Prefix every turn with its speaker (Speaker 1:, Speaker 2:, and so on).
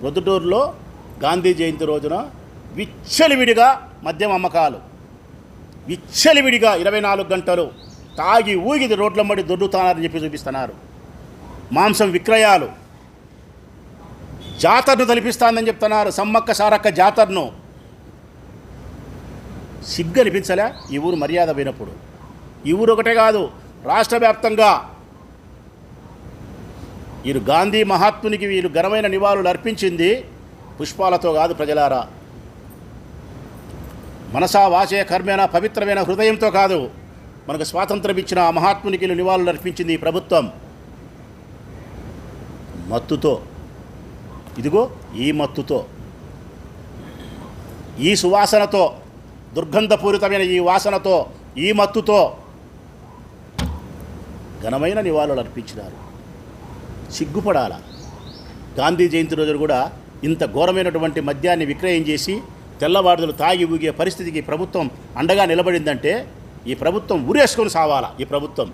Speaker 1: ప్రొద్దుటూరులో గాంధీ జయంతి రోజున విచ్చలివిడిగా మద్యం అమ్మకాలు. విచ్చలివిడిగా ఇరవై నాలుగు గంటలు తాగి ఊగిది రోడ్లమ్మడి దొడ్డుతానని చెప్పి చూపిస్తున్నారు. మాంసం విక్రయాలు. జాతరను తలిపిస్తానని చెప్తున్నారు. సమ్మక్క సారక్క జాతరను. సిగ్గు అనిపించలే? ఈ ఊరు మర్యాద పోయినప్పుడు. ఈ ఊరు ఒకటే కాదు రాష్ట్ర వ్యాప్తంగా వీరు గాంధీ మహాత్మునికి వీరు ఘనమైన నివాళులు అర్పించింది పుష్పాలతో కాదు ప్రజలారా. మనసా వాచే కర్మేణ పవిత్రమైన హృదయంతో కాదు మనకు స్వాతంత్రం ఇచ్చిన ఆ మహాత్మునికి నివాళులు అర్పించింది ఈ ప్రభుత్వం. మత్తుతో. ఇదిగో ఈ మత్తుతో. ఈ సువాసనతో దుర్గంధపూరితమైన ఈ వాసనతో ఈ మత్తుతో ఘనమైన నివాళులు అర్పించినారు. సిగ్గుపడాల. గాంధీ జయంతి రోజులు కూడా ఇంత ఘోరమైనటువంటి మద్యాన్ని విక్రయం చేసి తెల్లవారుదలు తాగి ఊగే పరిస్థితికి ప్రభుత్వం అండగా నిలబడిందంటే ఈ ప్రభుత్వం ఉరేసుకొని సావాలా ఈ ప్రభుత్వం?